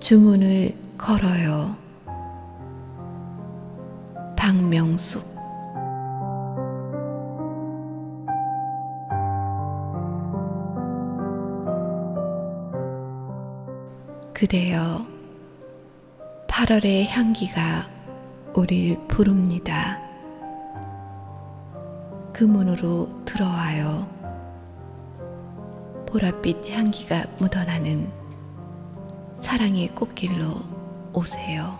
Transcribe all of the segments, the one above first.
주문을 걸어요. 박명숙 그대여 8월의 향기가 우릴 부릅니다. 그 문으로 들어와요. 보랏빛 향기가 묻어나는 사랑의 꽃길로 오세요.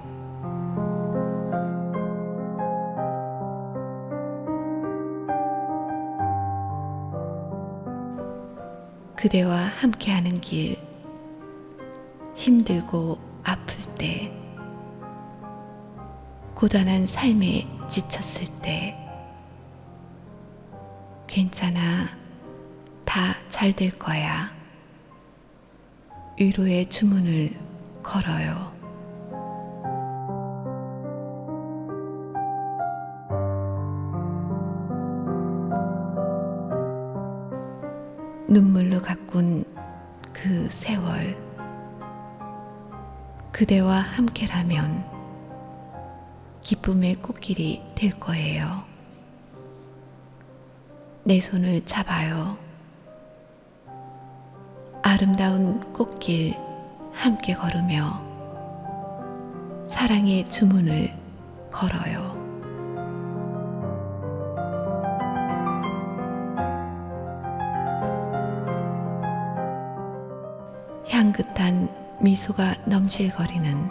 그대와 함께하는 길, 힘들고 아플 때, 고단한 삶에 지쳤을 때, 괜찮아, 다 잘 될 거야. 위로의 주문을 걸어요. 눈물로 가꾼 그 세월. 그대와 함께라면 기쁨의 꽃길이 될 거예요. 내 손을 잡아요. 아름다운 꽃길 함께 걸으며 사랑의 주문을 걸어요. 향긋한 미소가 넘실거리는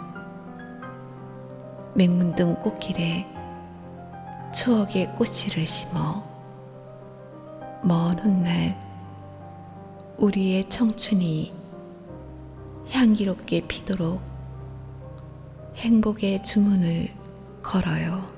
맹문등 꽃길에 추억의 꽃씨를 심어 먼 훗날 우리의 청춘이 향기롭게 피도록 행복의 주문을 걸어요.